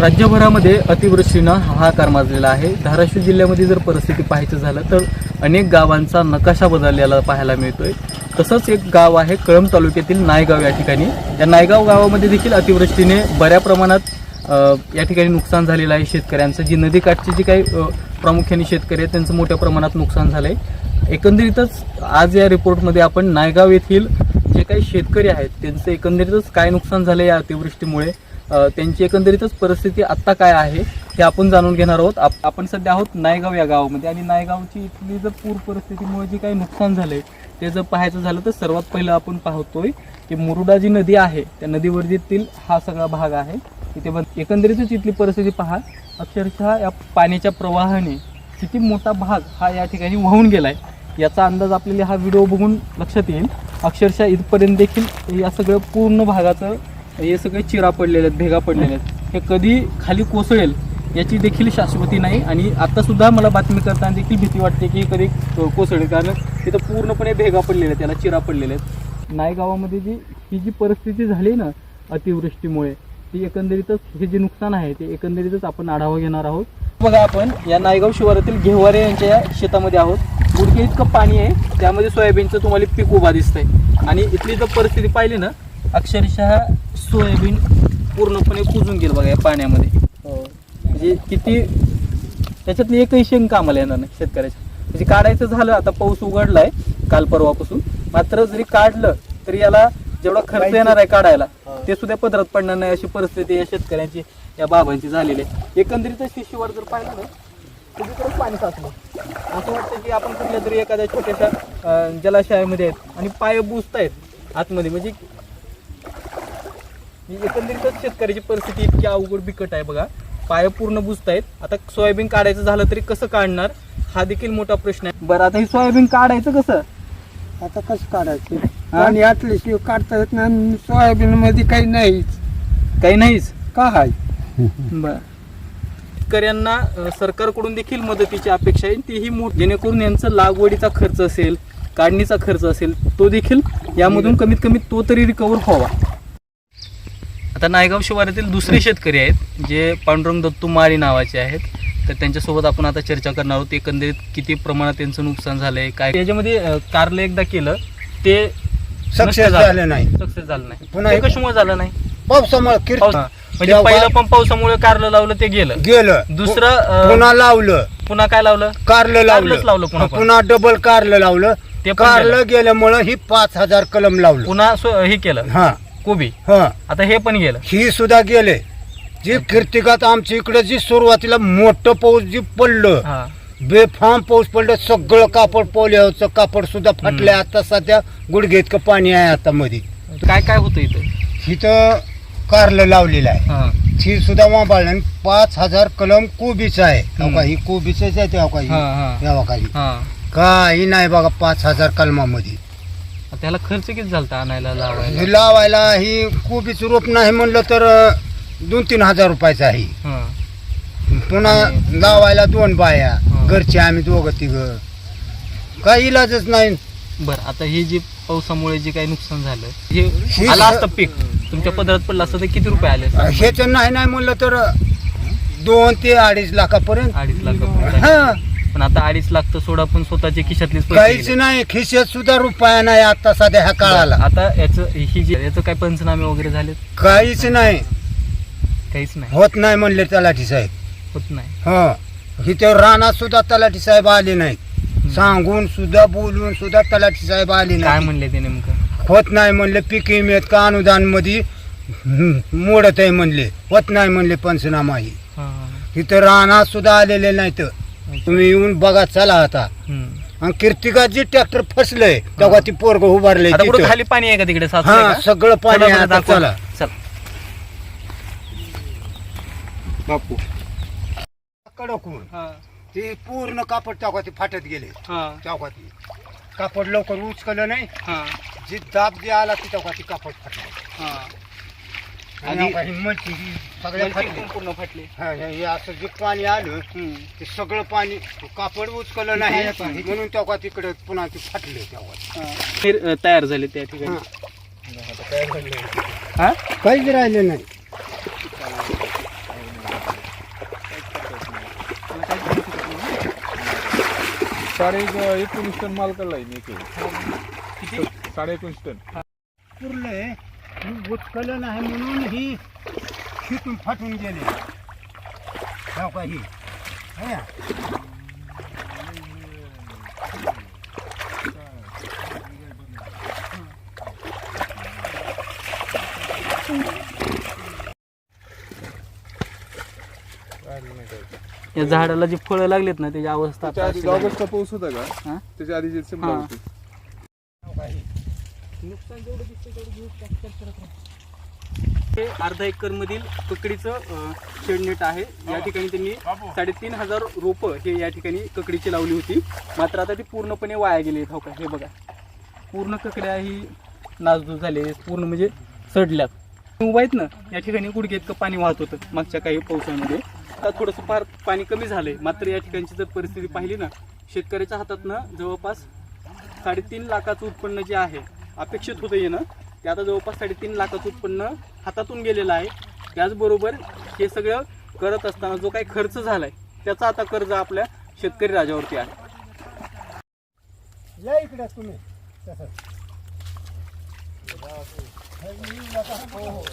राज्यभरामध्ये अतिवृष्टीनं हाहाकार माजलेला आहे. धाराशिव जिल्ह्यामध्ये जर परिस्थिती पाहायचं झालं तर अनेक गावांचा नकाशा बदललेला पाहायला मिळतोय. तसंच एक गाव आहे कळंब तालुक्यातील नायगाव या ठिकाणी. या नायगाव गावामध्ये देखील अतिवृष्टीने बऱ्या प्रमाणात या ठिकाणी नुकसान झालेलं आहे शेतकऱ्यांचं. जी नदीकाठची जी काही प्रामुख्याने शेतकरी आहेत त्यांचं मोठ्या प्रमाणात नुकसान झालं आहे एकंदरीतच आज या रिपोर्टमध्ये आपण नायगाव येथील जे काही शेतकरी आहेत त्यांचं एकंदरीतच काय नुकसान झालं या अतिवृष्टीमुळे त्यांची एकंदरीतच परिस्थिती आत्ता काय आहे हे आपण जाणून घेणार आहोत. आप- आपण सध्या आहोत नायगाव या गावामध्ये आणि नायगावची इथली जर पूर परिस्थितीमुळे जे काही नुकसान झालंय ते जर पाहायचं झालं तर सर्वात पहिलं आपण पाहतोय की मुरुडा जी नदी आहे. त्या नदीवर्दीतील हा सगळा भाग आहे. इथे बघ एकंदरीतच इथली परिस्थिती पहा. अक्षरशः या पाण्याच्या प्रवाहाने किती मोठा भाग हा या ठिकाणी वाहून गेलाय. याचा अंदाज आपल्याला हा व्हिडिओ बघून लक्षात येईल. अक्षरशः इथपर्यंत देखील या सगळं पूर्ण भागाचं हे सगळे चिरा पडलेले आहेत भेगा पडलेले आहेत. हे कधी खाली कोसळेल याची देखील शाश्वती नाही आणि आत्तासुद्धा मला बातमी करताना देखील भीती वाटते की कधी कोसळेल. कारण तिथं पूर्णपणे भेगा पडलेल्या आहेत त्याला चिरा पडलेल्या आहेत. नायगावामध्ये जी ही जी परिस्थिती झाली ना अतिवृष्टीमुळे ती एकंदरीतच हे जे नुकसान आहे ते एकंदरीतच आपण आढावा घेणार आहोत. बघा आपण या नायगाव शिवारातील घेवारे यांच्या या शेतामध्ये आहोत. गुडघे इतकं पाणी आहे त्यामध्ये सोयाबीनचं तुम्हाला पीक उभा दिसतंय. आणि इथली जर परिस्थिती पाहिली ना अक्षरशः सोयाबीन पूर्णपणे कुजून गेलं बघा या पाण्यामध्ये. म्हणजे किती त्याच्यातली एकही शेंग कामाला येणार नाही शेतकऱ्याच्या. म्हणजे काढायचं झालं आता पाऊस उघडलाय काल परवापासून. मात्र जरी काढलं तरी याला जेवढा खर्च येणार आहे काढायला ते सुद्धा पदरात पडणार नाही अशी परिस्थिती या शेतकऱ्यांची या बाबांची झालेली आहे. एकंदरीत शिशीवर जर पाहिलं ना सगळीकडे पाणी साचलं. असं वाटतं की आपण कुठल्या तरी एखाद्या छोट्याशा जलाशयामध्ये आहेत आणि पाय बुजतायत आतमध्ये. म्हणजे ही एकंदरीतच शेतकऱ्याची परिस्थिती इतकी अवघड बिकट आहे बघा. पाय पूर्ण बुजतायत. आता सोयाबीन काढायचं झालं तरी कसं काढणार? हा देखील मोठा प्रश्न आहे. बरं आता हे सोयाबीन काढायचं कसं? आता कसं काढायचं? आणि यातल्याशिवाय काढता येत नाही सोयाबीन मध्ये काही नाहीच. काही नाहीच? का आहे बर. शेतकऱ्यांना अ, सरकारकडून देखील मदतीची अपेक्षा आहे. तीही मोठी जेणेकरून यांचं लागवडीचा खर्च असेल काढणीचा खर्च असेल तो देखील यामधून कमीत कमी तो तरी रिकवर व्हावा. आता नायगाव शिवारातील दुसरे शेतकरी आहेत जे पांडुरंग दत्तू माळी नावाचे आहेत. तर त्यांच्यासोबत आपण आता चर्चा करणार आहोत एकंदरीत किती प्रमाणात त्यांचं नुकसान झालंय काय त्याच्यामध्ये कारलं एकदा केलं ते Success झालं. नाही. सक्सेस झालं नाही. पुन्हा एक- कशामुळे झालं नाही? पावसामुळे म्हणजे पहिलं पण पावसामुळे कारलं लावलं ते गेलं. गेलं. दुसरं पुन्हा लावलं. पुन्हा काय लावलं? कारलं कारलंच लावलं पुन्हा. पुन्हा डबल कारलं लावलं. ते कारलं गेल्यामुळं ही पाच हजार कलम लावलं. पुन्हा हे केलं. हा. कोबी. हा. आता हे पण गेलं. ही सुद्धा गेले. जी कीर्तिकात आमच्या इकडे जी सुरुवातीला मोठं पाऊस जी पडलं हा. बेफाम पाऊस पडलं सगळं कापड पोलिओचं कापड सुद्धा फाटलंय. आता सध्या गुडघे इतकं पाणी आहे आता मध्ये काय काय होतं इथं? इथं कारलं लावलेलं आहे. हा. ही सुद्धा वाबाळलं आणि पाच हजार कलम कोबीच आहे. का, ही कोबीच आहे ते का, ही. हा, हा. हे. का, ही. हा. काही नाही बघा पाच हजार कलमामध्ये. त्याला खर्च किती झालता आणायला लावायला? ही लावायला ही कोबीच रोप नाही म्हणलं तर दोन तीन हजार रुपयाचं आहे. हा. पुन्हा लावायला दोन बाया. घरचे आम्ही दोघं तिघ. काही इलाजच नाही. बर आता हे जे पावसामुळे जे काही नुकसान झालं हे हे आलं स- असतं पीक? तुमच्या पदरात पडलं असतं तर किती रुपये आले असते? ह्याच नाही नाही म्हणलं तर दोन ते अडीच लाखापर्यंत. अडीच लाख रुपये. हा. पण आता अडीच लाख तर सोडा पण स्वतःच्या खिशातलीच पैसे काहीच गेले. नाही खिशात सुद्धा रुपया नाही आता सध्या ह्या काळाला. आता याचं ही जी याचं काय पंचनामे वगैरे झाले काहीच नाही. काहीच नाही. होत नाही म्हणले तलाठी साहेब. होत नाही. ह. इथे रानात सुद्धा तलाठी साहेब आले नाहीत. सांगून सुद्धा बोलून सुद्धा तलाठी साहेब आले काय नाही म्हणले ते नेमकं? होत नाही म्हणले पीक विम्यात का अनुदानमध्ये मोडत आहे म्हणले. होत नाही म्हणले पंचनामा ही. इथं रानात सुद्धा आलेले नाहीत. तुम्ही येऊन बघा चला आता. आणि कीर्तिकात जे ट्रॅक्टर फसलंय. तेव्हा ती पोरग उभारले आता कुठं खाली पाणी आहे का तिकडे? साचलंय हा का? सगळं पाणी चला आहे बरं आता दाखवा. चला. चल. बापू. कडकून. ते पूर्ण कापड टाका फाटत गेले. चौकाती कापड लवकर उचकलं नाही. जी दाब जे आला ती चौकाती कापड फाटलं. आणि हिंमत पूर्ण फाटले. हे- असं जे पाणी आलं ते सगळं पाणी कापड उचकलं नाही. म्हणून तेव्हा तिकडे पुन्हा ते फाटले तेव्हा. तयार झाले त्या ठिकाणी. हा. काहीच राहिलं नाही. साडे एकोणीस टन माल काढला आहे मी एक. साडे एकोणीस टन. पुरलंय. ही उचकलं नाही म्हणून ही खिटून फाटून गेले हो का ही है ना? या झाडाला जी फळं लागलीत ना त्याची अवस्था त्याच्या आता आधी अशी झाली. ऑगस्टचा पाऊस होता का हा? त्याच्या आधी जे हा. होते? हे अर्धा एकर मधील ककडीचं शेडनेट आहे. या ठिकाणी त्यांनी साडेतीन हजार रोपं हे या ठिकाणी ककडीची लावली होती. मात्र आता ती पूर्णपणे वाया गेली आहेत. हो का? हे बघा. पूर्ण ककड्या ही नासधूस झाले पूर्ण म्हणजे सडल्यात. उभा आहेत ना या ठिकाणी गुडघे इतकं पाणी वाहत होतं मागच्या काही पावसामध्ये. आता थोडंसं फार पाणी कमी झालंय. मात्र या ठिकाणची जर परिस्थिती पाहिली ना शेतकऱ्याच्या हातातनं जवळपास साडेतीन लाखाचं उत्पन्न जे आहे अपेक्षित होतं येणं. ते आता जवळपास साडेतीन लाखाचं उत्पन्न हातातून गेलेलं आहे. त्याचबरोबर हे सगळं करत असताना जो काही खर्च झालाय त्याचा आता कर्ज आपल्या शेतकरी राजावरती आहे. या इकडे तुम्ही. हो, हो.